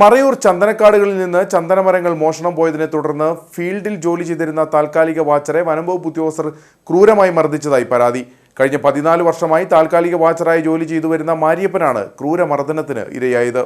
മറയൂർ ചന്ദനക്കാടുകളിൽ നിന്ന് ചന്ദനമരങ്ങൾ മോഷണം പോയതിനെ തുടർന്ന് ഫീൽഡിൽ ജോലി ചെയ്തിരുന്ന താൽക്കാലിക വാച്ചറെ വനംവകുപ്പ് ഉദ്യോഗസ്ഥർ ക്രൂരമായി മർദ്ദിച്ചതായി പരാതി. കഴിഞ്ഞ പതിനാല് വർഷമായി താൽക്കാലിക വാച്ചറായി ജോലി ചെയ്തു വരുന്ന മാരിയപ്പനാണ് ക്രൂരമർദ്ദനത്തിന് ഇരയായത്.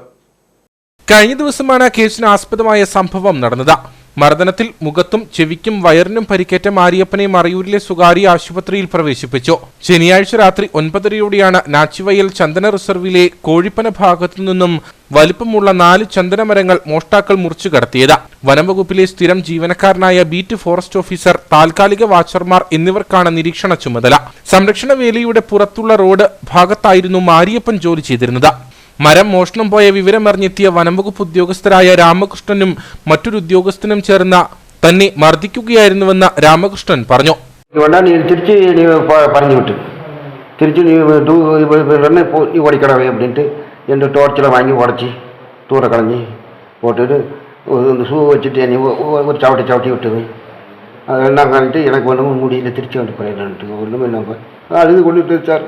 കഴിഞ്ഞ ദിവസമാണ് കേസിന് ആസ്പദമായ സംഭവം നടന്നത്. മർദ്ദനത്തിൽ മുഖത്തും ചെവിക്കും വയറിനും പരിക്കേറ്റ മാരിയപ്പനെ മറയൂരിലെ സ്വകാര്യ ആശുപത്രിയിൽ പ്രവേശിപ്പിച്ചു. ശനിയാഴ്ച രാത്രി ഒൻപതരയോടെയാണ് നാച്ചിവയൽ ചന്ദന റിസർവിലെ കോഴിപ്പന ഭാഗത്തു നിന്നും വലിപ്പമുള്ള നാല് ചന്ദനമരങ്ങൾ മോഷ്ടാക്കൾ മുറിച്ചു കടത്തിയത്. വനംവകുപ്പിലെ സ്ഥിരം ജീവനക്കാരനായ ബീറ്റ് ഫോറസ്റ്റ് ഓഫീസർ താൽക്കാലിക വാച്ചർമാർ എന്നിവർക്കാണ് നിരീക്ഷണ ചുമതല. സംരക്ഷണ വേലിയുടെ പുറത്തുള്ള റോഡ് ഭാഗത്തായിരുന്നു മാരിയപ്പൻ ജോലി ചെയ്തിരുന്നത്. മരം മോഷണം പോയ വിവരം അറിഞ്ഞെത്തിയ വനംവകുപ്പ് ഉദ്യോഗസ്ഥരായ രാമകൃഷ്ണനും മറ്റൊരു ഉദ്യോഗസ്ഥനും ചേർന്ന തന്നെ മർദ്ദിക്കുകയായിരുന്നുവെന്ന് രാമകൃഷ്ണൻ പറഞ്ഞു. അതുകൊണ്ടാണ് തിരിച്ച് നീ പറഞ്ഞു വിട്ടു. തിരിച്ച് നീ ഉടനെ നീ ഓടിക്കണമേ அப்படின்ட்டு എന്റെ ടോർച്ചിലെ വാങ്ങി ഉടച്ച് തൂടെ കളഞ്ഞ് போட்டுட்டு ஷூ வச்சுட்டு என்னை ஒரு சவட்டி சவட்டி விட்டுது அது என்ன பண்ணிட்டு எனக்கு ஒன்றும் முடியல തിരിച്ചു வந்து குறையிலான்ட்டு ஒன்றுமே நம்ம அழுது കൊണ്ടിട്ട് சார்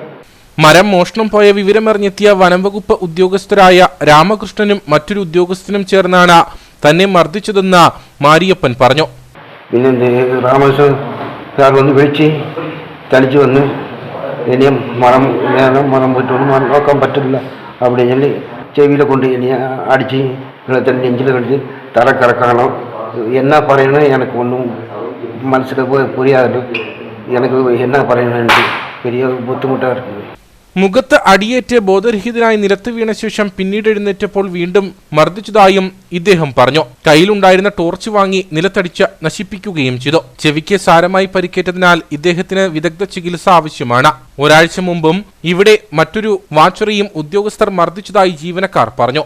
മരം മോഷണം പോയ വിവരമറിഞ്ഞെത്തിയ വനംവകുപ്പ് ഉദ്യോഗസ്ഥരായ രാമകൃഷ്ണനും മറ്റൊരു ഉദ്യോഗസ്ഥനും ചേർന്നാണ് തന്നെ മർദ്ദിച്ചതെന്ന് മാരിയപ്പൻ പറഞ്ഞു. പിന്നെ രാമകൃഷ്ണൻ സാർ വന്ന് വന്ന് പറ്റില്ല അവിടെ ഞങ്ങൾ കൊണ്ട് ഇനി അടിച്ച് വെള്ളത്തിന്റെ നെഞ്ചിൽ കടിച്ച് എന്നാ പറയണത് എനിക്ക് ഒന്നും മനസ്സിൽ പുരിയാതില്ല എനിക്ക് എന്നാ പറയണത് വലിയ பெரிய മുഖത്ത് അടിയേറ്റ് ബോധരഹിതനായി നിലത്ത് വീണ ശേഷം പിന്നീട് എഴുന്നേറ്റപ്പോൾ വീണ്ടും മർദ്ദിച്ചതായും ഇദ്ദേഹം പറഞ്ഞു. കയ്യിലുണ്ടായിരുന്ന ടോർച്ച് വാങ്ങി നിലത്തടിച്ച് നശിപ്പിക്കുകയും ചെയ്തു. ചെവിക്ക് സാരമായി പരിക്കേറ്റതിനാൽ ഇദ്ദേഹത്തിന് വിദഗ്ധ ചികിത്സ ആവശ്യമാണ്. ഒരാഴ്ച മുമ്പും ഇവിടെ മറ്റൊരു വാച്ചറിയും ഉദ്യോഗസ്ഥർ മർദ്ദിച്ചതായി ജീവനക്കാർ പറഞ്ഞു.